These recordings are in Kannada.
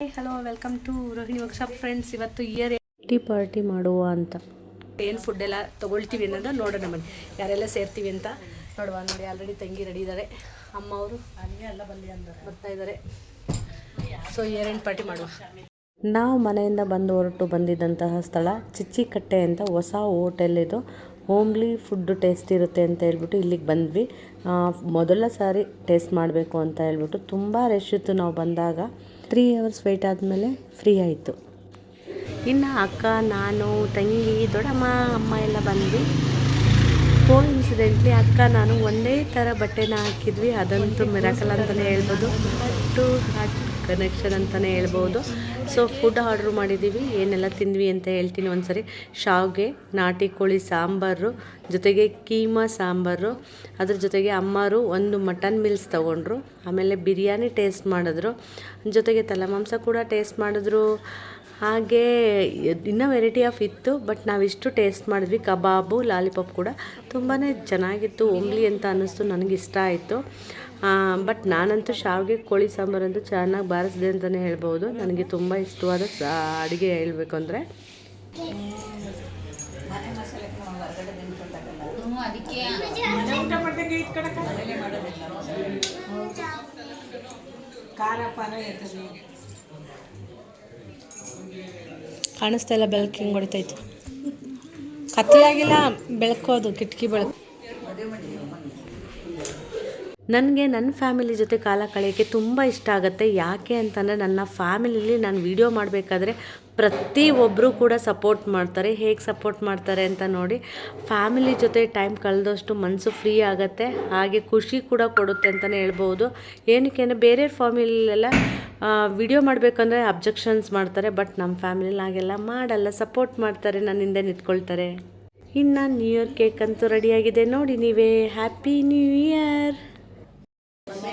Hello welcome to Rohini workshop friends ಇವತ್ತು ಇಯರ್ ಟಿ ಪಾರ್ಟಿ ಮಾಡುವ ಅಂತ. ಏನು ಫುಡ್ ಎಲ್ಲ ತೊಗೊಳ್ತೀವಿ ಅನ್ನೋದು ನೋಡೋಣ ಬನ್ನಿ. ಯಾರೆಲ್ಲ ಸೇರ್ತೀವಿ ಅಂತ ನೋಡುವ. ನೋಡಿ ಆಲ್ರೆಡಿ ತಂಗಿ ರೆಡಿ ಇದ್ದಾರೆ ಅಮ್ಮ ಅವರು ಎಲ್ಲ ಅಂತ ಬರ್ತಾ ಇದ್ದಾರೆ ಸೊ ಇಯರ್ ಎಂಡ್ ಪಾರ್ಟಿ ಮಾಡುವ. ನಾವು ಮನೆಯಿಂದ ಬಂದು ಹೊರಟು ಬಂದಿದ್ದಂತಹ ಸ್ಥಳ ಚಿಚ್ಚಿಕಟ್ಟೆ ಅಂತ ಹೊಸ ಹೋಟೆಲ್ ಇದು. ಹೋಮ್ಲಿ ಫುಡ್ ಟೇಸ್ಟ್ ಇರುತ್ತೆ ಅಂತ ಹೇಳ್ಬಿಟ್ಟು ಇಲ್ಲಿಗೆ ಬಂದ್ವಿ. ಮೊದಲ ಸಾರಿ ಟೇಸ್ಟ್ ಮಾಡಬೇಕು ಅಂತ ಹೇಳ್ಬಿಟ್ಟು ತುಂಬ ರಶ್ ಇತ್ತು ನಾವು ಬಂದಾಗ. ತ್ರೀ ಅವರ್ಸ್ ವೆಯ್ಟ್ ಆದಮೇಲೆ ಫ್ರೀ ಆಯಿತು. ಇನ್ನು ಅಕ್ಕ, ನಾನು, ತಂಗಿ, ದೊಡ್ಡಮ್ಮ, ಅಮ್ಮ ಎಲ್ಲ ಬಂದ್ವಿ. ಕೋ ಇನ್ಸಿಡೆಂಟ್ಲಿ ಅಕ್ಕ, ನಾನು ಒಂದೇ ಥರ ಬಟ್ಟೆನ ಹಾಕಿದ್ವಿ. ಅದಂತೂ ಮಿರಾಕಲ್ ಅಂತಲೇ ಹೇಳ್ಬೋದು. ಟು ಹಾರ್ಟ್ ಕನೆಕ್ಷನ್ ಅಂತಲೇ ಹೇಳ್ಬೋದು. ಸೊ ಫುಡ್ ಆರ್ಡ್ರ್ ಮಾಡಿದ್ದೀವಿ ಏನೆಲ್ಲ ತಿಂದ್ವಿ ಅಂತ ಹೇಳ್ತೀನಿ ಒಂದ್ಸರಿ. ಶಾವ್ಗೆ, ನಾಟಿ ಕೋಳಿ ಸಾಂಬಾರು, ಜೊತೆಗೆ ಕೀಮಾ ಸಾಂಬಾರು, ಅದ್ರ ಜೊತೆಗೆ ಅಮ್ಮರು ಒಂದು ಮಟನ್ ಮಿಲ್ಸ್ ತೊಗೊಂಡ್ರು. ಆಮೇಲೆ ಬಿರಿಯಾನಿ ಟೇಸ್ಟ್ ಮಾಡಿದ್ರು. ಜೊತೆಗೆ ತಲೆಮಾಂಸ ಕೂಡ ಟೇಸ್ಟ್ ಮಾಡಿದ್ರು. ಹಾಗೆ ಇನ್ನೂ ವೆರೈಟಿ ಆಫ್ ಇತ್ತು ಬಟ್ ನಾವಿಷ್ಟು ಟೇಸ್ಟ್ ಮಾಡಿದ್ವಿ. ಕಬಾಬು, ಲಾಲಿಪಾಪ್ ಕೂಡ ತುಂಬಾ ಚೆನ್ನಾಗಿತ್ತು. ಓಮ್ಲಿ ಅಂತ ಅನ್ನಿಸ್ತು, ನನಗೆ ಇಷ್ಟ ಆಯಿತು. ಬಟ್ ನಾನಂತೂ ಶಾವಿಗೆ ಕೋಳಿ ಸಾಂಬಾರಂತೂ ಚೆನ್ನಾಗಿ ಬಾರಿಸಿದೆ ಅಂತಲೇ ಹೇಳ್ಬೋದು. ನನಗೆ ತುಂಬ ಇಷ್ಟವಾದ ಅಡುಗೆ ಹೇಳಬೇಕು ಅಂದರೆ? ಕಾಣಿಸ್ತಾ ಇಲ್ಲ, ಬೆಳಕು ಹಿಂಗೆ ಹೊಡಿತೈತೆ ಕತ್ತಲಾಗಿಲ್ಲ ಅದು, ಕಿಟಕಿ ಬೆಳಕು. ನನಗೆ ನನ್ನ ಫ್ಯಾಮಿಲಿ ಜೊತೆ ಕಾಲ ಕಳೆಯೋಕ್ಕೆ ತುಂಬ ಇಷ್ಟ ಆಗುತ್ತೆ. ಯಾಕೆ ಅಂತಂದರೆ ನನ್ನ ಫ್ಯಾಮಿಲಿಲಿ ನಾನು ವಿಡಿಯೋ ಮಾಡಬೇಕಾದ್ರೆ ಪ್ರತಿಯೊಬ್ಬರೂ ಕೂಡ ಸಪೋರ್ಟ್ ಮಾಡ್ತಾರೆ. ಹೇಗೆ ಸಪೋರ್ಟ್ ಮಾಡ್ತಾರೆ ಅಂತ ನೋಡಿ ಫ್ಯಾಮಿಲಿ ಜೊತೆ ಟೈಮ್ ಕಳೆದಷ್ಟು ಮನಸ್ಸು ಫ್ರೀ ಆಗುತ್ತೆ. ಹಾಗೆ ಖುಷಿ ಕೂಡ ಕೊಡುತ್ತೆ ಅಂತಲೇ ಹೇಳ್ಬೋದು. ಏನಕ್ಕೆ ಅಂದರೆ ಬೇರೆ ಫ್ಯಾಮಿಲಿಲೆಲ್ಲ ವಿಡಿಯೋ ಮಾಡಬೇಕಂದ್ರೆ ಅಬ್ಜೆಕ್ಷನ್ಸ್ ಮಾಡ್ತಾರೆ. ಬಟ್ ನಮ್ಮ ಫ್ಯಾಮಿಲಿಲಿ ಹಾಗೆಲ್ಲ ಮಾಡಲ್ಲ. ಸಪೋರ್ಟ್ ಮಾಡ್ತಾರೆ ನನ್ನ ಹಿಂದೆ ನಿಂತ್ಕೊಳ್ತಾರೆ. ಇನ್ನು ನ್ಯೂ ಇಯರ್ ಕೇಕ್ ಅಂತೂ ರೆಡಿಯಾಗಿದೆ ನೋಡಿ ನೀವೇ. ಹ್ಯಾಪಿ ನ್ಯೂ ಇಯರ್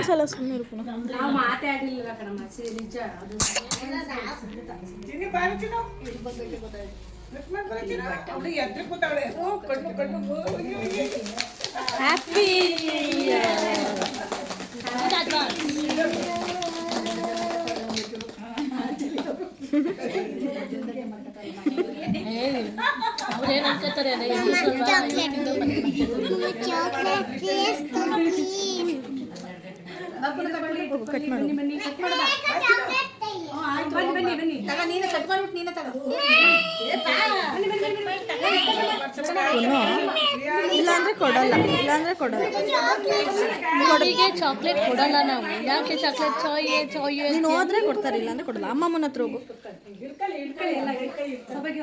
ಗೋಡೆ ಕೆಳಗೆ ಕಾಣಿಸಲ್ಲ ಸುಮ್ಮನೆ ಇರ್ಕೊಂಡು ನಾವು ಮಾತಾಡಿಲ್ಲ ಕಣಮ್ಮ ಸಿ- ನಿಜ ಅದು ಹ್ಯಾಪಿ ಅವ್ರೇನು ಅನ್ಕೋತಾರೆ ಕಟ್ ಮಾಡಿ ಇಲ್ಲಾಂದ್ರೆ ಕೊಡಲ್ಲ ಇಲ್ಲಾಂದ್ರೆ ಕೊಡಲ್ಲ ಹುಡುಗಿಗೆ ಚಾಕ್ಲೇಟ್ ಕೊಡಲ್ಲ ನಾವು ಯಾಕೆ ಚಾಕ್ಲೇಟ್ ಚಾಯ್ ಚಾಯ್ ನೀನು ಹೋದ್ರೆ ಕೊಡ್ತಾರೆ ಇಲ್ಲಾಂದ್ರೆ ಕೊಡಲ್ಲ ಅಮ್ಮಮ್ಮನ ಹತ್ರ ಹೋಗು ಸಭೆಗೆ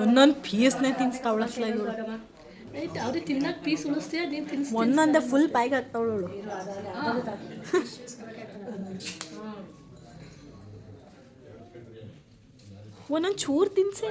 ಒಂದೊಂದು ಪೀಸ್ನೇ ತಿನ್ಸ್ತಾವಳಸ್ಲ ಇವಳು ಅವ್ರಿಗೆ ತಿನ್ನಕ್ ಪೀಸ್ ಉಳಿಸ್ತೀಯ ನೀನು ತಿನ್ಸ್ ಒಂದೊಂದೇ ಫುಲ್ ಪೈಗೆ ಹಾಕ್ತಾವಳು ಒಂದೊಂದು ಚೂರು ತಿನ್ಸೆ.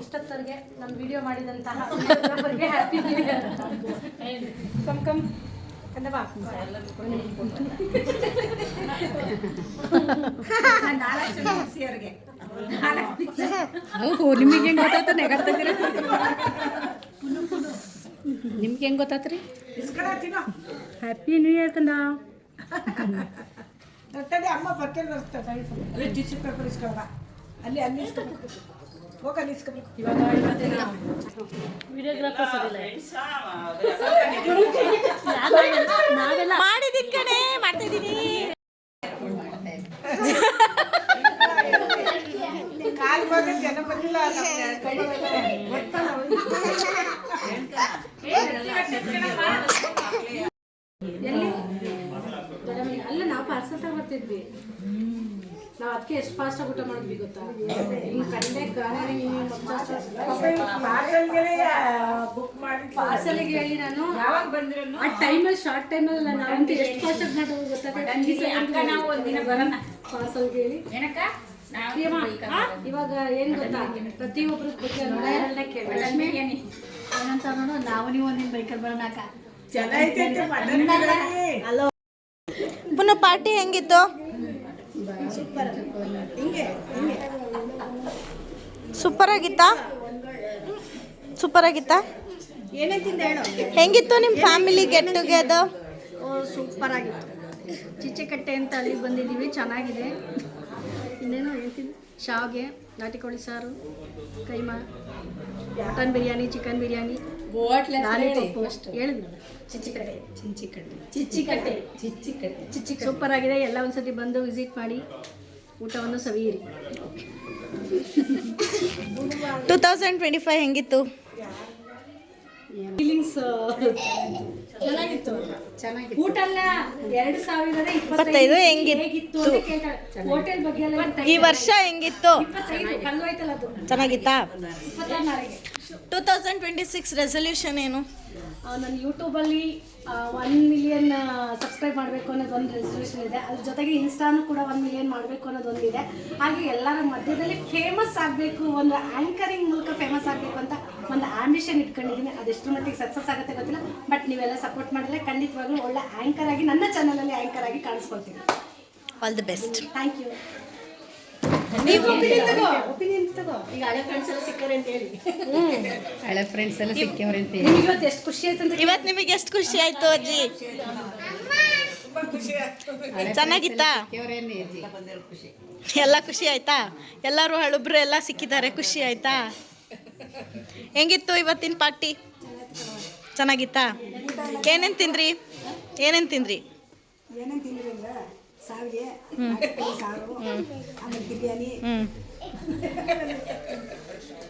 ಇಷ್ಟೊತ್ತವರೆಗೆ ನಮ್ಮ ವಿಡಿಯೋ ಮಾಡಿದಂತಹ happy new year come come. ಕಂದವಾ ಓಹೋ ನಿಮಗೆ ಹೆಂಗೆ ನೆಗಾಡ್ತಿದ್ದೀರ ನಿಮ್ಗೆ ಹೆಂಗೆ ಗೊತ್ತಾತ್ರಿ? ಹ್ಯಾಪಿ ನ್ಯೂ ಇಯರ್ ಕಂದ ಅಮ್ಮ ಬರ್ತದೆ ಬರ್ತದೆ ಅಲ್ಲಿ ಟಿಶ್ಯೂ ಪೇಪರ್ ಇಸ್ಕೊಳ ಅಲ್ಲಿ ಮಾಡಿದೀನಿ ಕಣೆ ಮಾಡ್ತಾ ಇದ್ದೀನಿ ಅಲ್ಲ ನಾವು ಪಾರ್ಸಲ್ ತಗೊಬರ್ತಿದ್ವಿ ನಾವು ಅದಕ್ಕೆ ಎಷ್ಟು ಫಾಸ್ಟಾಗಿ ಊಟ ಮಾಡಿದ್ವಿ ಗೊತ್ತಾ? ಹಿಂಗೆ ಕಂಡೆ ಗಾಳಿ ಬುಕ್ ಮಾಡಿ ಪಾರ್ಸಲ್ಗೆ ಹೇಳಿ ನಾನು. ಯಾವಾಗ ಬಂದ್ರು ಆ ಟೈಮಲ್ಲಿ ಶಾರ್ಟ್ ಟೈಮಲ್ಲಿ ನಾವಂತೂ ಎಷ್ಟು ಫಾಸ್ಟಾಗಿ ಮಾಡೋದು ಗೊತ್ತಾ? ಪಾರ್ಸಲ್ಗೆ ಹೇಳಿ. ಏನಕ್ಕ? ಇವಾಗ ಏನ್ ಗೊತ್ತಾ? ಪ್ರತಿಯೊಬ್ಬರ ಬಗ್ಗೆ ಕೇಳಿ ಏನಂತ ನೋಡೋ ನಾವು ನೀವು ಒಂದಿನ ಬೈಕಲ್ಲಿ ಬರೋಣ ಅಕ್ಕ. ಚೆನ್ನಾಗಿ ಪಾರ್ಟಿ ಹೆಂಗಿತ್ತು? ಸೂಪರ್ ಆಗಿತ್ತಾ? ಸೂಪರ್ ಆಗಿತ್ತಾ? ಹೆಂಗಿತ್ತು ನಿಮ್ಮ ಫ್ಯಾಮಿಲಿ ಗೆಟ್ ಟುಗೆದರ್ ಸೂಪರ್ ಆಗಿತ್ತು. ಚಿಚ್ಚೆಕಟ್ಟೆ ಅಂತ ಅಲ್ಲಿ ಬಂದಿದ್ದೀವಿ ಚೆನ್ನಾಗಿದೆ. ಇನ್ನೇನು ಹೇಳ್ತೀನಿ? ಶಾವ್ಗೆ ನಾಟಿ ಕೋಳಿ ಸಾರು keema mutton biryani chicken biryani. Lollipop ಹೇಳಿದ್ನಲ್ಲ ಚಿಚ್ಚಿಕಟ್ಟೆ. ಚಿಚ್ಚಿಕಟ್ಟೆ. ಚಿಚ್ಚಿಕಟ್ಟೆ. ಸೂಪರ್ ಆಗಿದೆ. ಎಲ್ಲ ಒಂದ್ಸತಿ ಬಂದು ವಿಸಿಟ್ ಮಾಡಿ. ಊಟವನ್ನು ಸವಿಯಿರಿ. ಟೂ ತೌಸಂಡ್ ಟ್ವೆಂಟಿ ಫೈವ್ ಹೆಂಗಿತ್ತು ಫೀಲಿಂಗ್ಸ್ ಚೆನ್ನಾಗಿತ್ತು. ಚೆನ್ನಾಗಿತ್ತು. ಊಟ ಅಲ್ಲ ಎರಡು ಸಾವಿರದ ಇಪ್ಪತ್ತೈದು ಹೆಂಗಿತ್ತು? ಹೋಟೆಲ್ ಬಗ್ಗೆ ಈ ವರ್ಷ ಹೆಂಗಿತ್ತು? ಚೆನ್ನಾಗಿತ್ತಾ? Two thousand twenty six resolution ಏನು ನನ್ನ ಯೂಟ್ಯೂಬಲ್ಲಿ ಒನ್ ಮಿಲಿಯನ್ ಸಬ್ಸ್ಕ್ರೈಬ್ ಮಾಡಬೇಕು ಅನ್ನೋದು ಒಂದು ರೆಸಲ್ಯೂಷನ್ ಇದೆ. ಅದ್ರ ಜೊತೆಗೆ ಇನ್ಸ್ಟಾನು ಕೂಡ ಒನ್ ಮಿಲಿಯನ್ ಮಾಡಬೇಕು ಅನ್ನೋದು ಒಂದಿದೆ. ಹಾಗೆ ಎಲ್ಲರ ಮಧ್ಯದಲ್ಲಿ ಫೇಮಸ್ ಆಗಬೇಕು ಒಂದು ಆ್ಯಂಕರಿಂಗ್ ಮೂಲಕ ಫೇಮಸ್ ಆಗಬೇಕು ಅಂತ ಒಂದು ಆಂಬಿಷನ್ ಇಟ್ಕೊಂಡಿದ್ದೀನಿ. ಅದೆಷ್ಟು ಮಟ್ಟಿಗೆ ಸಕ್ಸಸ್ ಆಗುತ್ತೆ ಗೊತ್ತಿಲ್ಲ ಬಟ್ ನೀವೆಲ್ಲ ಸಪೋರ್ಟ್ ಮಾಡಿದ್ರೆ ಖಂಡಿತವಾಗ್ಲೂ ಒಳ್ಳೆ ಆ್ಯಂಕರ್ ಆಗಿ ನನ್ನ ಚಾನಲಲ್ಲಿ ಆ್ಯಂಕರ್ ಆಗಿ ಕಾಣಿಸ್ಕೊಳ್ತೀನಿ. All the best thank you ನೀವು ಒಪಿನಿಯನ್ ತಗೋ. ಒಪಿನಿಯನ್ ತಗೋ. ಈಗ ಹಳೆ ಫ್ರೆಂಡ್ಸ್ ಎಲ್ಲ ಸಿಕ್ಕವ್ರೆ ಅಂತ ಹೇಳಿ. ಹಳೆ ಫ್ರೆಂಡ್ಸ್ ಎಲ್ಲ ಸಿಕ್ಕವ್ರೆ ಅಂತ ಹೇಳಿ. ಇವತ್ತು ಎಷ್ಟು ಖುಷಿ ಆಯ್ತು ಅಂತ ಇವತ್ತು ನಿಮಗೆ ಎಷ್ಟು ಖುಷಿ ಆಯ್ತು ಅಜ್ಜಿ? ಚೆನ್ನಾಗಿತ್ತಾ? ಎಲ್ಲ ಖುಷಿ ಆಯ್ತಾ? ಎಲ್ಲರೂ ಹಳುಬ್ರು ಎಲ್ಲ ಸಿಕ್ಕಿದ್ದಾರೆ. ಖುಷಿ ಆಯ್ತಾ? ಹೆಂಗಿತ್ತು ಇವತ್ತಿನ ಪಾರ್ಟಿ? ಚೆನ್ನಾಗಿತ್ತಾ? ಏನೇನು ತಿಂದ್ರಿ? ಏನೇನು ತಿಂದ್ರಿ? ಸಾವಿಗೆ ಸಾರು ಆಮೇಲೆ ಬಿರಿಯಾನಿ.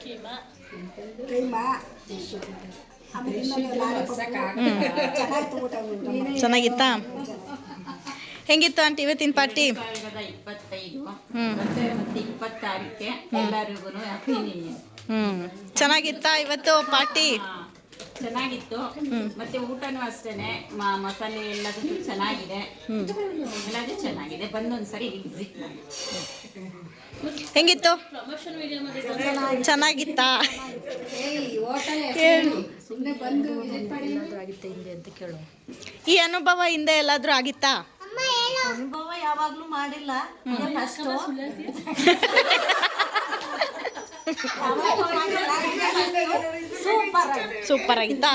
ಕೈಮಾ. ಚೆನ್ನಾಗಿತ್ತು? ಹೆಂಗಿತ್ತು ಆಂಟಿ ಇವತ್ತಿನ ಪಾರ್ಟಿ? ಹ್ಮ್. ಚೆನ್ನಾಗಿತ್ತಾ ಇವತ್ತು ಪಾರ್ಟಿ? ಚೆನ್ನಾಗಿತ್ತು. ಮತ್ತೆ ಊಟನೂ ಅಷ್ಟೇನೆ ಮ- ಮಸಾಲೆ ಎಲ್ಲದಕ್ಕೂ ಚೆನ್ನಾಗಿದೆ. ಎಲ್ಲದೂ ಚೆನ್ನಾಗಿದೆ. ಬಂದೊಂದ್ಸರಿ ವಿಸಿಟ್ ಮಾಡಿ. ಹೆಂಗಿತ್ತು? ಚೆನ್ನಾಗಿತ್ತಾ. ಈ ಅನುಭವ ಹಿಂದೆ ಎಲ್ಲಾದ್ರೂ ಆಗಿತ್ತಾ? ಅನುಭವ ಯಾವಾಗ್ಲೂ ಮಾಡಿಲ್ಲ. ಫಸ್ಟ್ ಸೂಪರ್ ಆಗಿತ್ತಾ?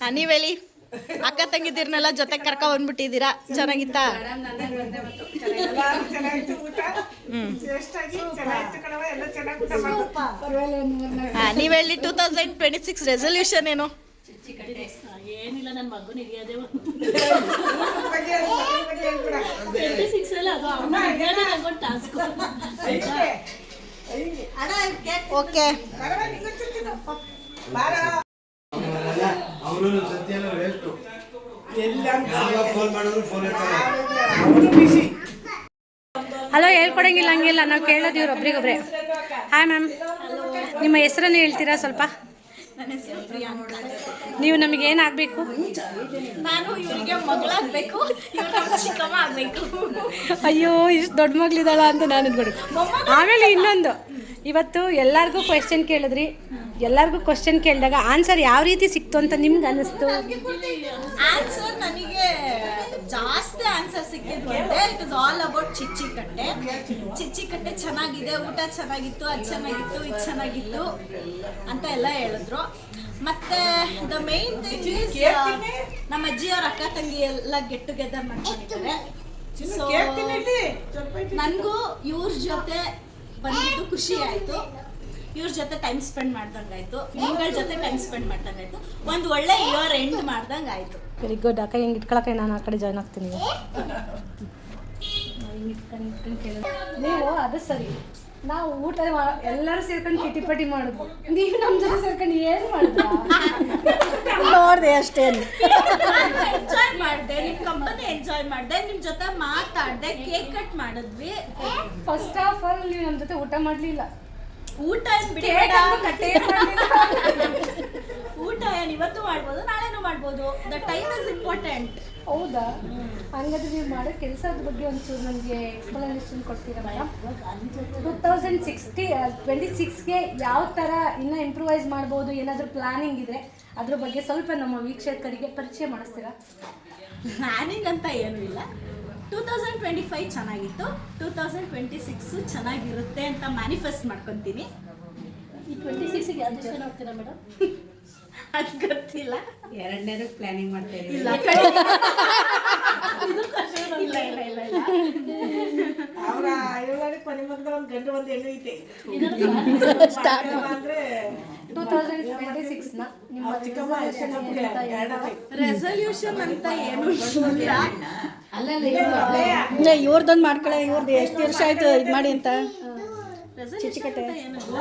ಹಾ ನೀವ್ ಹೇಳಿ ಅಕ್ಕ ತಂಗಿದಿರ್ನೆಲ್ಲ ಜೊತೆ ಕರ್ಕ ಬಂದ್ಬಿಟ್ಟಿದ್ದೀರಾ? ಚೆನ್ನಾಗಿತ್ತಾ? ಎಲ್ಲಾರು ಚೆನ್ನಾಗಿತ್ತು ಊಟ ಎಷ್ಟಾಗಿ ಚೆನ್ನಾಗಿತ್ತು ಕಣವ ಎಲ್ಲ ಚೆನ್ನಾಗಿ ಊಟ ಮಾಡ್ಬೇಕು ಆ, ನೀವ್ ಹೇಳಿ two thousand twenty six resolution ಏನು? ಏನಿಲ್ಲ ನನ್ನ ಮಗು ಟ್ವೆಂಟಿ ಸಿಕ್ಸ್ ಅಲ್ಲ ಅದು ಅವನ ನಂಗೊಂದು ಟಾಸ್ಕ್. ಓಕೆ. ಹಲೋ ಹೇಳ್ಕೊಡಂಗಿಲ್ಲ ಹಂಗಿಲ್ಲ. ನಾವು ಕೇಳೋದು ಇವ್ರು ಒಬ್ರಿಗೊಬ್ರೆ. ಹಾಯ್ ಮ್ಯಾಮ್ ನಿಮ್ಮ ಹೆಸರನ್ನು ಹೇಳ್ತೀರಾ ಸ್ವಲ್ಪ? ನೀವು ನಮಗೆ ಏನಾಗಬೇಕು? ನಾನು ಇವರಿಗೆ ಮಗಳಾಗಬೇಕು ಚಿಕ್ಕಮ್ಮ ಆಗಬೇಕು. ಅಯ್ಯೋ ಇಷ್ಟು ದೊಡ್ಡ ಮಗಳಿದ್ದಾಳ ಅಂತ ನಾನು ಬಿಡು ಆಮೇಲೆ ಇನ್ನೊಂದು ಇವತ್ತು ಎಲ್ಲರಿಗೂ ಕ್ವೆಶನ್ ಕೇಳಿದ್ರಿ. ಎಲ್ಲರಿಗೂ ಕ್ವೆಶನ್ ಕೇಳಿದಾಗ ಆನ್ಸರ್ ಯಾವ ರೀತಿ ಸಿಕ್ತು ಅಂತ ನಿಮ್ಗೆ ಅನ್ನಿಸ್ತು ಆನ್ಸರ್ ನನಗೆ ಜಾಸ್ತಿ ಆನ್ಸರ್ ಸಿಕ್ಕಿದ್ದು ಅಂದ್ರೆ it is all about Chichikatte Chichikatte ಚೆನ್ನಾಗಿದೆ ಊಟ ಚೆನ್ನಾಗಿತ್ತು ಅದು ಚೆನ್ನಾಗಿತ್ತು ಇದು ಚೆನ್ನಾಗಿತ್ತು ಅಂತ ಎಲ್ಲ ಹೇಳಿದ್ರು. ಮತ್ತೆ ದ ಮೇನ್ ಥಿಂಗ್ ಇಸ್ ನಮ್ಮ ಅಜ್ಜಿಯವ್ರ ಅಕ್ಕ ತಂಗಿ ಎಲ್ಲ ಗೆಟ್ ಟುಗೆದರ್ ಮಾಡ್ಕೊಂಡಿದ್ದಾರೆ. ಸೊ ನನಗೂ ಇವ್ರ ಜೊತೆ ಬಂದಿದ್ದು ಖುಷಿ ಆಯಿತು. ಇವ್ರ ಜೊತೆ ಟೈಮ್ ಸ್ಪೆಂಡ್ ಮಾಡ್ದಂಗಾಯ್ತು. ನಿಮ್ಗಳ ಜೊತೆ ಟೈಮ್ ಸ್ಪೆಂಡ್ ಮಾಡ್ದಂಗಾಯ್ತು. ಒಂದು ಒಳ್ಳೆ ಇಯರ್ ಎಂಡ್ ಮಾಡ್ದಂಗಾಯ್ತು. ವೆರಿ ಗುಡ್ ಅಕ್ಕ ಹಿಂಗೆ ಇಟ್ಕೊಳಕ್ಕೆ? ನಾನು ಆ ಕಡೆ ಜಾಯ್ನ್ ಆಗ್ತೀನಿ ನೀವು ಅದು ಸರಿ. ನಾವು ಊಟ ಎಲ್ಲರೂ ಸೇರ್ಕೊಂಡು ಕಿಟಿಪಟಿ ಮಾಡೋದು. ನೀವು ನಮ್ಮ ಜೊತೆ ಸೇರ್ಕೊಂಡು ಏನು ಮಾಡಿದ್ರ ನೋಡಿದೆ ಅಷ್ಟೇ. ಎಂಜಾಯ್ ಮಾಡಿದೆ ನಿಮ್ಮ ಕಂಪನಿ ಎಂಜಾಯ್ ಮಾಡಿದೆ ನಿಮ್ಮ ಜೊತೆ ಮಾತಾಡಿದೆ ಕೇಕ್ ಕಟ್ ಮಾಡಿದ್ವಿ. ಫಸ್ಟ್ ಆಫ್ ಆಲ್ ನೀವು ನಮ್ಮ ಜೊತೆ ಊಟ ಮಾಡಲಿಲ್ಲ. ಊಟ ಏನ್ ಊಟ ಏನ್ ಇವತ್ತು ಮಾಡ್ಬೋದು ನಾಳೆನೂ ಮಾಡ್ಬೋದು. ದ ಟೈಮ್ ಇಸ್ ಇಂಪಾರ್ಟೆಂಟ್ ಹೌದಾ? ಹಂಗಾದ್ರೆ ನೀವು ಮಾಡೋ ಕೆಲಸದ ಬಗ್ಗೆ ಒಂಚೂರು ನನಗೆ ಎಕ್ಸ್ಪ್ಲನೇಷನ್ ಕೊಡ್ತೀರಾ madam two thousand sixty twenty ಸಿಕ್ಸ್ಗೆ ಯಾವ ಥರ ಇನ್ನೂ ಇಂಪ್ರೂವೈಸ್ ಮಾಡ್ಬೋದು ಏನಾದರೂ ಪ್ಲಾನಿಂಗ್ ಇದ್ರೆ ಅದ್ರ ಬಗ್ಗೆ ಸ್ವಲ್ಪ ನಮ್ಮ ವೀಕ್ಷಕರಿಗೆ ಪರಿಚಯ ಮಾಡಿಸ್ತೀರಾ? ಪ್ಲಾನಿಂಗ್ ಅಂತ ಏನೂ ಇಲ್ಲ. ಟೂ ತೌಸಂಡ್ ಟ್ವೆಂಟಿ ಫೈವ್ ಚೆನ್ನಾಗಿತ್ತು. ಟೂ ತೌಸಂಡ್ ಟ್ವೆಂಟಿ ಸಿಕ್ಸು ಚೆನ್ನಾಗಿರುತ್ತೆ ಅಂತ ಮ್ಯಾನಿಫೆಸ್ಟ್ ಮಾಡ್ಕೊತೀನಿ. ಈ ಟ್ವೆಂಟಿ ಸಿಕ್ಸಿಗೆ ಯಾವ್ದು ಜನ ಹೋಗ್ತೀರಾ ಮೇಡಮ್ ಅದು ಗೊತ್ತಿಲ್ಲ. ಎರಡನೇದು ಪ್ಲಾನಿಂಗ್ ಮಾಡ್ತಾ ಇಲ್ಲ. ಅವರ ಇವಳಲ್ಲಿ ಕೊನೆ ಮಗದ ಒಂದು ಗಂಡು ಒಂದು ಹೆಣ್ಣು ಐತೆ. ಅಂದ್ರೆ ಟೂ ತೌಸಂಡ್ ಟ್ವೆಂಟಿ ಸಿಕ್ಸ್ನ ನಿಮ್ಮ ಚಿಕ್ಕಮ್ಮ resolution ಚಿಕ್ಕಮ್ಮ ರೆಸಲ್ಯೂಷನ್ ಅಂತ ಏನು ಇಲ್ಲ ಇವ್ರದ್ದೊಂದು ಮಾಡ್ಕೊಳ್ಳೋ ಇವ್ರದ್ದು ಎಷ್ಟು ವರ್ಷ ಆಯ್ತು ಇದು ಮಾಡಿ ಅಂತ? ರೆಸಲ್ಯೂಷನ್ ಅಂತ ಏನು ಇಲ್ಲ.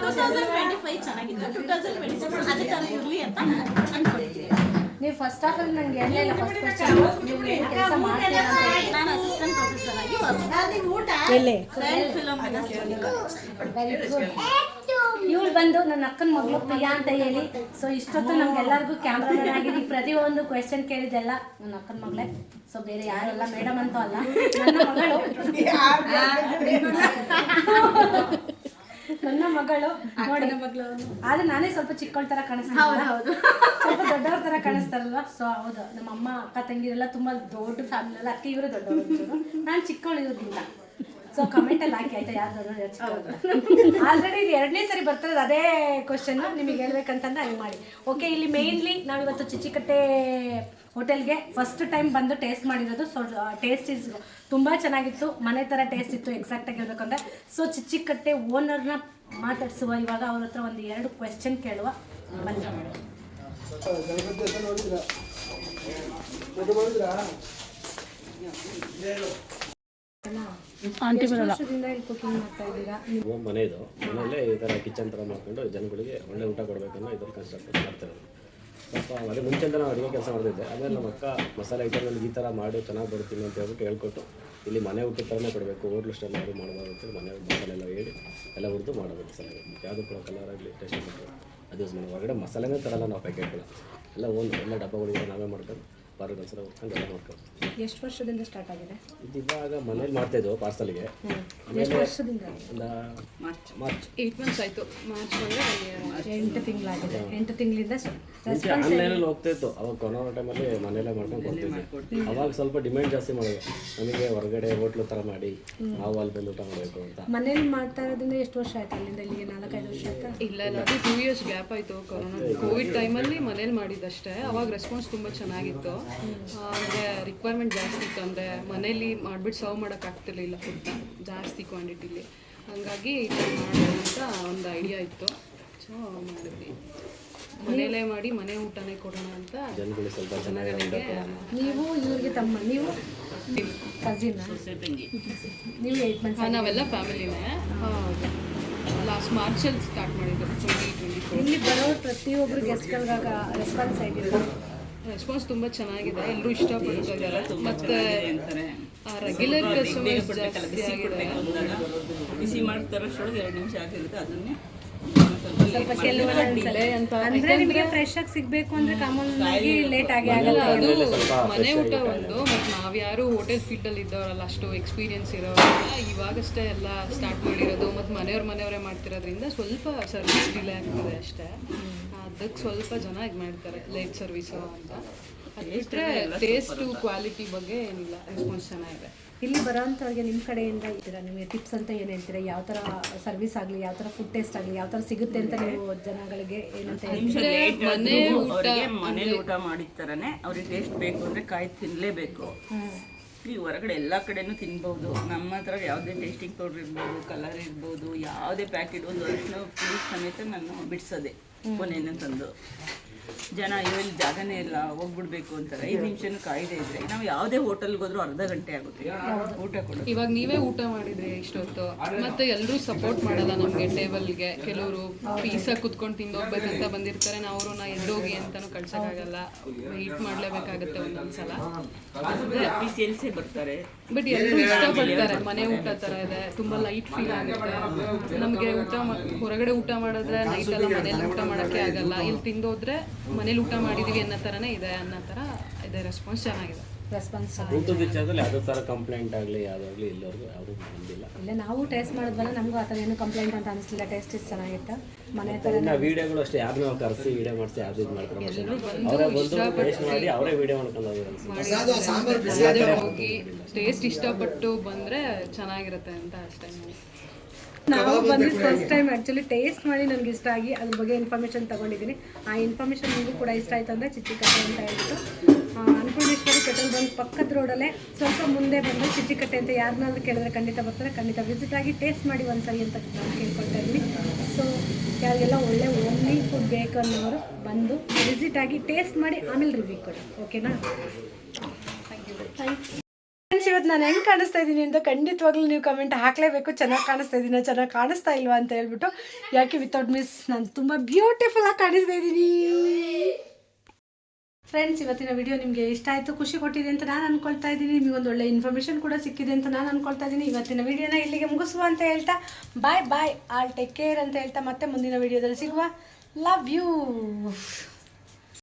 ಟೂ ತೌಸಂಡ್ ಟ್ವೆಂಟಿ ಫೈವ್ ಚೆನ್ನಾಗಿತ್ತು ಟೂ ತೌಸಂಡ್ ಟ್ವೆಂಟಿ ಸಿಕ್ಸ್ ಅದೇ ಥರ ಇರಲಿ ಅಂತ. ನೀವು ಫಸ್ಟ್ ಆಫ್ ಆಲ್ ನಂಗೆ ಹೇಳಲಿಲ್ಲ ಫಸ್ಟ್ ಕ್ವಶನ್ ನೀವು ಏನು ಕೆಲಸ ಮಾಡ್ತೀರಾ ಅಂತ ಹೇಳಿ. ನಾನು ಅಸಿಸ್ಟೆಂಟ್ ಪ್ರೊಫೆಸರ್ ಆಗಿ ಎಲ್ಲಿ? ಫಿಲಮ್ ವೆರಿ ಗುಡ್ ಇವಳು ಬಂದು ನನ್ನ ಅಕ್ಕನ ಮಗಳು ಪ್ರಿಯಾ ಅಂತ ಹೇಳಿ. ಸೊ ಇಷ್ಟೊತ್ತು ನಮ್ಗೆಲ್ಲರಿಗೂ ಕ್ಯಾಮ್ರಾ ಆಗಿದ್ದು ಪ್ರತಿಯೊಂದು ಕ್ವೆಶನ್ ಕೇಳಿದೆಲ್ಲ ನನ್ನ ಅಕ್ಕನ ಮಗಳೇ. ಸೊ ಬೇರೆ ಯಾರಲ್ಲ ಮೇಡಮ್ ಅಂತೂ ಅಲ್ಲ. ನನ್ನ ಮಗಳು. ನನ್ನ ಮಗಳು ನೋಡಿ ಆದ್ರೆ ನಾನೇ ಸ್ವಲ್ಪ ಚಿಕ್ಕವಳ ತರ ಕಾಣಿಸ್ತೀನಿ. ಸ್ವಲ್ಪ ದೊಡ್ಡವ್ರ ತರ ಕಾಣಿಸ್ತಾರಲ್ವ? ಸೊ ಹೌದು ನಮ್ಮ ಅಮ್ಮ ಅಕ್ಕ ತಂಗಿರೆಲ್ಲ ತುಂಬಾ ದೊಡ್ಡ ಫ್ಯಾಮಿಲಿ ಅಲ್ಲ. ಅಕ್ಕ ಇವರು ದೊಡ್ಡವರು ನಾನು ಚಿಕ್ಕವಳು ಇರೋದ್ರಿಂದ. ಸೊ ಕಮೆಂಟ್ ಅಲ್ಲಿ ಹಾಕಿ ಆಯ್ತಾ ಯಾರು ಆಲ್ರೆಡಿ ಇದು ಎರಡನೇ ಸರಿ ಬರ್ತಿರೋದು ಅದೇ ಕ್ವಶನ್ ನಿಮಗೆ ಹೇಳ್ಬೇಕಂತಂದ್ರೆ ಹಂಗೆ ಮಾಡಿ. ಓಕೆ ಇಲ್ಲಿ ಮೇನ್ಲಿ ನಾವಿವತ್ತು ಚಿಚ್ಚಿಕಟ್ಟೆ ಹೋಟೆಲ್ಗೆ ಫಸ್ಟ್ ಟೈಮ್ ಬಂದು ಟೇಸ್ಟ್ ಮಾಡಿರೋದು. ಸೊ ಟೇಸ್ಟ್ ಇಸ್ ತುಂಬ ಚೆನ್ನಾಗಿತ್ತು. ಮನೆ ಥರ ಟೇಸ್ಟ್ ಇತ್ತು ಎಕ್ಸಾಕ್ಟಾಗಿ ಹೇಳ್ಬೇಕಂದ್ರೆ ಸೊ ಚಿಚ್ಚಿಕಟ್ಟೆ ಓನರ್ನ ಮಾತಾಡಿಸುವ. ಇವಾಗ ಅವ್ರ ಹತ್ರ ಒಂದು ಎರಡು ಕ್ವೆಶನ್ ಕೇಳುವ. ಬಂದ ಆಂಟಿ ಬರಲ್ಲ. ವರ್ಷದಿಂದ ಇಲ್ಲಿ ಕುಕಿಂಗ್ ಮಾಡ್ತಾ ಇದ್ದೀರಾ? ಮನೆ ಇದು. ಮನೆಯಲ್ಲೇ ಈ ಥರ ಕಿಚನ್ ತರ ಮಾಡ್ಕೊಂಡು ಜನಗಳಿಗೆ ಒಳ್ಳೆ ಊಟ ಕೊಡಬೇಕನ್ನೋ ಇದ್ರ ಕನ್ಸೆಪ್ಟ್ ಮಾಡ್ತಿರೋದು ಸ್ವಲ್ಪ ಅದೇ ಮುಂಚೆಯಿಂದ ನಾವು ಅಡುಗೆ ಕೆಲಸ ಮಾಡ್ತಿದ್ದೆ ಅದೇ ನಮ್ಮ ಅಕ್ಕ ಮಸಾಲೆ ಐಟಮ್ನಲ್ಲಿ ಈ ಥರ ಮಾಡು ಚೆನ್ನಾಗಿ ಬರ್ತೀನಿ ಅಂತ ಹೇಳ್ಬಿಟ್ಟು ಹೇಳ್ಕೊಟ್ಟು ಇಲ್ಲಿ ಮನೆ ಊಟದ ಥರನೇ ಕೊಡಬೇಕು. ಹೋಟ್ಲು ಸ್ಟೈಲ್ ಯಾರು ಮಾಡಬಾರ್ದು ಅಂತೇಳಿ ಮನೆ ಮಸಾಲೆ ಎಲ್ಲ ಹೇಳಿ ಎಲ್ಲ ಹುರಿದು ಮಾಡೋದು ಮಸಾಲೆ. ಯಾವುದು ಕೂಡ ಕಲರ್ ಆಗಲಿ ಟೇಸ್ಟ್ ಮಾಡಬೇಕು ಅದು ಯೂಸ್ ಮಾಡಿ ಹೊರಗಡೆ ಮಸಾಲೆನೇ ತರಲ್ಲ ನಾವು ಪ್ಯಾಕೆಟ್ಗಳು ಎಲ್ಲ ಒಂದು ಎಲ್ಲ ಡಬ್ಬಗಳಿಗೆ ನಾವೇ ಮಾಡ್ಕೊಂಡು ಬಾರಿಗೆ ಒಂದ್ಸಲ ಹೋಗ್ಕೊಂಡು ಎಲ್ಲ ಮಾಡ್ಕೊಂಡು. ಎಷ್ಟು ವರ್ಷದಿಂದ ಸ್ಟಾರ್ಟ್ ಆಗಿದೆ? ಇದು ಇವಾಗ ಮನೇಲಿ ಮಾಡ್ತಾಯಿದ್ದೆವು ಪಾರ್ಸಲ್ಗೆ ಎಷ್ಟು ವರ್ಷದಿಂದ? ಒಂದು ಮಾರ್ಚ್. ಏಯ್ಟ್ ಮಂತ್ಸ್ ಆಯಿತು. ಮಾರ್ಚ್ ಎಂಟು ತಿಂಗಳಾಗಿದೆ. ಎಂಟು ತಿಂಗಳಿಂದ ಮುಂಚೆ ಆನ್ಲೈನಲ್ಲಿ ಹೋಗ್ತಾ ಇತ್ತು. ಅವಾಗ ಕೊರೋನಾ ಟೈಮಲ್ಲಿ ಮನೆಯಲ್ಲೇ ಮಾಡ್ಕೊಂಡು ಕೊಡ್ತಿದ್ವಿ ಅವಾಗ ಸ್ವಲ್ಪ ಡಿಮ್ಯಾಂಡ್ ಜಾಸ್ತಿ ಮಾಡೋದು ನಮಗೆ ಹೊರಗಡೆ ಹೋಟ್ಲು ಥರ ಮಾಡಿ ನಾವು ಅಲ್ಲಿ ಬಂದು ಊಟ ಮಾಡಬೇಕು ಅಂತ. ಮನೇಲಿ ಮಾಡ್ತಾ ಇರೋದ್ರಿಂದ ಎಷ್ಟು ವರ್ಷ ಆಯ್ತು ಅಲ್ಲಿಂದ ಇಲ್ಲಿಗೆ? ನಾಲ್ಕೈದು ವರ್ಷ ಆಯ್ತಾ? ಇಲ್ಲ ಇಲ್ಲ. ಅದು ಟೂ ಇಯರ್ಸ್ ಗ್ಯಾಪ್ ಆಯಿತು ಕೊರೋನಾ ಕೋವಿಡ್ ಟೈಮಲ್ಲಿ ಮನೇಲಿ ಮಾಡಿದ್ದಷ್ಟೇ. ಅವಾಗ ರೆಸ್ಪಾನ್ಸ್ ತುಂಬ ಚೆನ್ನಾಗಿತ್ತು. ಅಂದರೆ ರಿಕ್ವೈರ್ಮೆಂಟ್ ಜಾಸ್ತಿ ಇತ್ತು. ಅಂದರೆ ಮನೇಲಿ ಮಾಡಿಬಿಟ್ಟು ಸರ್ವ್ ಮಾಡೋಕ್ಕಾಗ್ತಿರ್ಲಿಲ್ಲ ಫುಡ್ ಜಾಸ್ತಿ ಕ್ವಾಂಟಿಟಿಲಿ ಹಾಗಾಗಿ ಈ ಥರ ಮಾಡೋಣ ಅಂತ ಒಂದು ಐಡಿಯಾ ಇತ್ತು. ಸೊ ಮಾಡಿದ್ವಿ. ಮನೇಲೇ ಮಾಡಿ ಮನೆ ಊಟನೇ ಕೊಡೋಣ ಅಂತ ಜನಗಳಿಗೆ ಸ್ವಲ್ಪ ಚೆನ್ನಾಗಿ ನೀವು ಇವ್ರಿಗೆ ತಮ್ಮ ನೀವು ಕಸಿನ್ ನೀವು ಏಟ್ ಮಂತ್ಸ್ ನಾವೆಲ್ಲ ಫ್ಯಾಮಿಲಿನೇ ಲಾಸ್ಟ್ ಮಾರ್ಚಲ್ಲಿ ಸ್ಟಾರ್ಟ್ ಮಾಡಿದ್ದು ಟ್ವೆಂಟಿ ಟ್ವೆಂಟಿ ಫೋರ್ ಇಲ್ಲಿ ಬರೋ ಪ್ರತಿಯೊಬ್ಬರು ಗೆಸ್ಟ್ಗಳಿಗಾಗ ರೆಸ್ಪಾನ್ಸ್ ಆಗಿದೆ ರೆಸ್ಪಾನ್ಸ್ ತುಂಬ ಚೆನ್ನಾಗಿದೆ. ಎಲ್ಲರೂ ಇಷ್ಟಪಡ್ತಾ ಇದ್ದಾರೆ ಮತ್ತೆ ರೆಗ್ಯುಲರ್ ಕಸ್ಟಮರ್ಸ್ ಜಾಸ್ತಿ ಆಗಿದೆ. ಬಿಸಿ ಮಾಡ್ತಾರಷ್ಟೊಳಗೆ ಎರಡು ನಿಮಿಷ ಆಗಿರುತ್ತೆ ಅದನ್ನೇ. ಸ್ವಲ್ಪ ಕೆಲವೊಂದ್ಸಲ ಅಂದ್ರೆ ನಿಮಗೆ ಫ್ರೆಶ್ ಆಗಿ ಸಿಗ್ಬೇಕು ಅಂದ್ರೆ ಕಾಮನ್ ಆಗಿ ಲೇಟ್ ಆಗಿ ಆಗಲ್ಲ. ಅದು ಮನೆ ಊಟ ಒಂದು ಮತ್ತು ನಾವ್ಯಾರು ಹೋಟೆಲ್ ಫೀಲ್ಡಲ್ಲಿ ಇದ್ದವರಲ್ಲ ಅಷ್ಟು ಎಕ್ಸ್ಪೀರಿಯನ್ಸ್ ಇರೋರಲ್ಲ ಇವಾಗಷ್ಟೇ ಎಲ್ಲ ಸ್ಟಾರ್ಟ್ ಮಾಡಿರೋದು ಮತ್ತು ಮನೆಯವ್ರ ಮನೆಯವರೇ ಮಾಡ್ತಿರೋದ್ರಿಂದ ಸ್ವಲ್ಪ ಸರ್ವಿಸ್ ಡಿಲೇ ಆಗ್ತದೆ ಅಷ್ಟೇ. ಅದಕ್ಕೆ ಸ್ವಲ್ಪ ಜನ ಇದು ಮಾಡ್ತಾರೆ ಲೇಟ್ ಸರ್ವಿಸು ಅಂತ. ಬಿಟ್ಟರೆ ಟೇಸ್ಟು ಕ್ವಾಲಿಟಿ ಬಗ್ಗೆ ಏನಿಲ್ಲ ರೆಸ್ಪಾನ್ಸ್ ಚೆನ್ನಾಗಿದೆ. ಇಲ್ಲಿ ಬರೋಂಥವ್ರಿಗೆ ನಿಮ್ಮ ಕಡೆಯಿಂದ ಇದ್ದೀರಾ ನಿಮಗೆ ಟಿಪ್ಸ್ ಅಂತ ಏನು ಹೇಳ್ತೀರಾ? ಯಾವ ಥರ ಸರ್ವಿಸ್ ಆಗಲಿ ಯಾವ ಥರ ಫುಡ್ ಟೇಸ್ಟ್ ಆಗಲಿ ಯಾವ ಥರ ಸಿಗುತ್ತೆ ಅಂತ ನೀವು ಜನಗಳಿಗೆ ಏನಂತ ಮನೆ ಅವರಿಗೆ ಮನೇಲಿ ಊಟ ಮಾಡಿದ ಥರನೇ ಅವ್ರಿಗೆ ಟೇಸ್ಟ್ ಬೇಕು ಅಂದರೆ ಕಾಯಿ ತಿನ್ನಲೇಬೇಕು ಈ ಹೊರಗಡೆ ಎಲ್ಲ ಕಡೆನೂ ತಿನ್ಬೋದು. ನಮ್ಮ ಹತ್ರ ಯಾವುದೇ ಟೇಸ್ಟಿಂಗ್ ಪೌಡ್ರ್ ಇರ್ಬೋದು ಕಲರ್ ಇರ್ಬೋದು ಯಾವುದೇ ಪ್ಯಾಕೆಟ್ ಒಂದು ವರ್ಷ ಸಮೇತ ನಾನು ಬಿಡಿಸೋದೆ ಕೊನೆಯನ್ನು ತಂದು. ಜನ ಇಲ್ಲಿ ಜಾಗನೇ ಇಲ್ಲ ಹೋಗ್ಬಿಡ್ಬೇಕು ಅಂತಾರೆ. ಐದು ನಿಮಿಷನೂ ಕಾಯ್ದೆ ಇದ್ರೆ ನಾವು ಯಾವುದೇ ಹೋಟೆಲ್ಗೆ ಹೋದ್ರೂ ಅರ್ಧ ಗಂಟೆ ಆಗುತ್ತೆ. ಊಟ ಕೊಡೋದು. ಇವಾಗ ನೀವೇ ಊಟ ಮಾಡಿದ್ರೆ ಇಷ್ಟೊತ್ತು ಮತ್ತೆ ಎಲ್ಲರೂ ಸಪೋರ್ಟ್ ಮಾಡಲ್ಲ ನಮಗೆ ಟೇಬಲ್ಗೆ. ಕೆಲವರು ಪೀಸಾಗಿ ಕುತ್ಕೊಂಡು ಅಂತ ಬಂದಿರ್ತಾರೆ. ನಾವು ಅವ್ರನ್ನ ಎದ್ದೋಗಿ ಅಂತಾನು ಕಳ್ಸೋಕ್ಕಾಗಲ್ಲ. ವೆಯ್ಟ್ ಮಾಡ್ಲೇಬೇಕಾಗತ್ತೆ ಒಂದೊಂದ್ಸಲ. ಅಫಿಸಿಯಲ್ಸೇ ಬರ್ತಾರೆ. ಬಟ್ ಎಲ್ಲರೂ ಇಷ್ಟಪಡ್ತಾರೆ. ಮನೆ ಊಟ ತರ ಇದೆ ತುಂಬಾ ಲೈಟ್ ಫೀಲ್ ಆಗುತ್ತೆ. ನಮಗೆ ಊಟ ಹೊರಗಡೆ ಊಟ ಮಾಡಿದ್ರೆ ನೈಟ್ ಎಲ್ಲ ಮನೇಲಿ ಊಟ ಮಾಡಕ್ಕೆ ಆಗಲ್ಲ. ಇಲ್ಲಿ ತಿಂದೋದ್ರೆ ಮನೇಲಿ ಊಟ ಮಾಡಿದೀವಿ ಅನ್ನೋ ತರನೇ ಇದೆ ಅನ್ನೋ ತರ ಇದೆ ರೆಸ್ಪಾನ್ಸ್ ಚೆನ್ನಾಗಿದೆ. ರೆಸ್ಪಾನ್ಸ್ ಊಟದ ವಿಚಾರದಲ್ಲಿ ಯಾವುದೇ ಥರ ಕಂಪ್ಲೇಂಟ್ ಆಗಲಿ ಯಾವುದಾಗಲಿ ಇಲ್ಲಿವರೆಗೂ ಯಾವುದೂ ಬಂದಿಲ್ಲ. ಇಲ್ಲ ನಾವು ಟೇಸ್ಟ್ ಮಾಡಿದ್ವಲ್ಲ ನಮಗೂ ಆ ಥರ ಏನು ಕಂಪ್ಲೇಂಟ್ ಅಂತ ಅನಿಸ್ಲಿಲ್ಲ. ಟೇಸ್ಟ್ ಇಷ್ಟು ಚೆನ್ನಾಗಿತ್ತು. ಮನೆ ಹತ್ರ ಇನ್ನು ವೀಡಿಯೋಗಳು ಅಷ್ಟೇ ಯಾರನ್ನೂ ಕರೆಸಿ ವೀಡಿಯೋ ಮಾಡಿಸಿ ಯಾರು ಇದು ಮಾಡ್ತಾರೆ ಅವರೇ ಬಂದು ಟೇಸ್ಟ್ ಮಾಡಿ ಅವರೇ ವೀಡಿಯೋ ಮಾಡ್ಕೊಂಡು ಹೋಗಿ ಟೇಸ್ಟ್ ಇಷ್ಟಪಟ್ಟು ಬಂದರೆ ಚೆನ್ನಾಗಿರುತ್ತೆ ಅಂತ ಅಷ್ಟೇ. ನಾವು ಬಂದಿದ್ದು ಫಸ್ಟ್ ಟೈಮ್ ಆ್ಯಕ್ಚುಲಿ ಟೇಸ್ಟ್ ಮಾಡಿ ನನಗೆ ಇಷ್ಟ ಆಗಿ ಅದ್ರ ಬಗ್ಗೆ ಇನ್ಫಾರ್ಮೇಷನ್ ತೊಗೊಂಡಿದ್ದೀನಿ. ಆ ಇನ್ಫಾರ್ಮೇಷನ್ ನಿಮಗೂ ಕೂಡ ಇಷ್ಟ ಆಯ್ತು ಅಂದರೆ ಕಥೆ ಅಂತ ಹೇಳ್ಬಿಟ್ಟು. ಅನ್ನಪೂರ್ಣೇಶ್ವರಿ ಪೆಟ್ರೋಲ್ ಬಂಕ್ ಪಕ್ಕದ ರೋಡಲ್ಲೇ ಸ್ವಲ್ಪ ಮುಂದೆ ಬಂದು ಚಿಚ್ಚಿಕಟ್ಟೆ ಅಂತ ಯಾರನ್ನಾದ್ರೂ ಕೇಳಿದ್ರೆ ಖಂಡಿತ ಬರ್ತಾರೆ ಖಂಡಿತ ವಿಸಿಟ್ ಆಗಿ ಟೇಸ್ಟ್ ಮಾಡಿ ಒಂದ್ಸರಿ ಅಂತ ನಾನು ಕೇಳ್ಕೊಳ್ತಾ ಇದ್ದೀನಿ. ಸೊ ಯಾರಿಗೆಲ್ಲ ಒಳ್ಳೆ ಓನ್ಲಿ ಫುಡ್ ಬೇಕು ಅನ್ನೋರು ಬಂದು ವಿಸಿಟ್ ಆಗಿ ಟೇಸ್ಟ್ ಮಾಡಿ ಆಮೇಲೆ ರಿವ್ಯೂ ಕೊಡಿ ಓಕೆನಾ ಥ್ಯಾಂಕ್ ಯು ಇವತ್ತು ನಾನು ಹೆಂಗೆ ಕಾಣಿಸ್ತಾ ಇದ್ದೀನಿ ಅಂತ ಖಂಡಿತವಾಗ್ಲೂ ನೀವು ಕಮೆಂಟ್ ಹಾಕಲೇಬೇಕು ಚೆನ್ನಾಗಿ ಕಾಣಿಸ್ತಾ ಇದ್ದೀನಿ ಚೆನ್ನಾಗಿ ಕಾಣಿಸ್ತಾ ಇಲ್ವಾ ಅಂತ ಹೇಳ್ಬಿಟ್ಟು ಯಾಕೆ ವಿತೌಟ್ ಮಿಸ್ ನಾನು ತುಂಬ ಬ್ಯೂಟಿಫುಲ್ಲಾಗಿ ಕಾಣಿಸ್ತಾ ಇದ್ದೀನಿ. ಫ್ರೆಂಡ್ಸ್ ಇವತ್ತಿನ ವಿಡಿಯೋ ನಿಮಗೆ ಇಷ್ಟ ಆಯಿತು, ಖುಷಿ ಕೊಟ್ಟಿದೆ ಅಂತ ನಾನು ಅನ್ಕೊಳ್ತಾ ಇದ್ದೀನಿ. ನಿಮಗೆ ಒಂದು ಒಳ್ಳೆ ಇನ್ಫಾರ್ಮೇಷನ್ ಕೂಡ ಸಿಕ್ಕಿದೆ ಅಂತ ನಾನು ಅನ್ಕೊಳ್ತಾ ಇದ್ದೀನಿ. ಇವತ್ತಿನ ವಿಡಿಯೋನ ಇಲ್ಲಿಗೆ ಮುಗಿಸುವ ಅಂತ ಹೇಳ್ತಾ bye bye all take care ಅಂತ ಹೇಳ್ತಾ ಮತ್ತೆ ಮುಂದಿನ ವಿಡಿಯೋದಲ್ಲಿ ಸಿಗುವ. Love you